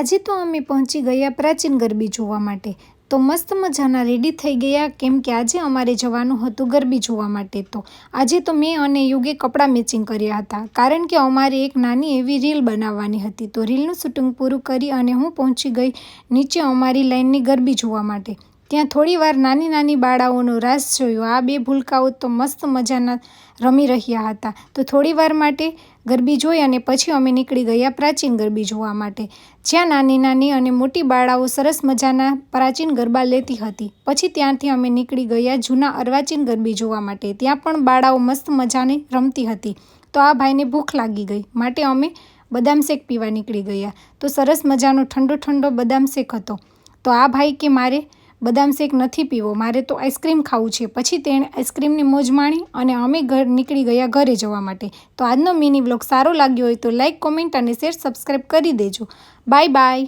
આજે તો અમે પહોંચી ગયા પ્રાચીન ગરબી જોવા માટે. તો મસ્ત મજાના રેડી થઈ ગયા કેમ કે આજે અમારે જવાનું હતું ગરબી જોવા માટે તો. આજે તો મેં અને યુગે કપડાં મેચિંગ કર્યા હતા. કારણ કે અમારે એક નાની એવી રીલ બનાવવાની હતી. તો રીલનું શૂટિંગ પૂરું કરી અને હું પહોંચી ગઈ નીચે અમારી લાઈનની ગરબી જોવા માટે. ત્યાં થોડીવાર નાની નાની બાળાઓનો રાસ જોયો. આ બે ભૂલકાઓ તો મસ્ત મજાના રમી રહ્યા હતા. તો થોડી વાર માટે ગરબી જોઈ અને પછી અમે નીકળી ગયા પ્રાચીન ગરબી જોવા માટે. જ્યાં નાની નાની અને મોટી બાળાઓ સરસ મજાના પ્રાચીન ગરબા લેતી હતી. પછી ત્યાંથી અમે નીકળી ગયા જૂના અર્વાચીન ગરબી જોવા માટે. ત્યાં પણ બાળાઓ મસ્ત મજાની રમતી હતી. તો આ ભાઈને ભૂખ લાગી ગઈ. માટે અમે બદામ શેક પીવા નીકળી ગયા. તો સરસ મજાનો ઠંડો ઠંડો બદામ શેક હતો. તો આ ભાઈ કે મારે બદામ શેક નથી પીવો, મારે તો આઈસ્ક્રીમ ખાવું છે. પછી તેણે આઈસ્ક્રીમની મોજ માણી અને અમે ઘર નીકળી ગયા ઘરે જવા માટે. તો આજનો મિની બ્લોગ સારો લાગ્યો હોય તો લાઇક કોમેન્ટ અને શેર સબસ્ક્રાઈબ કરી દેજો. Bye bye.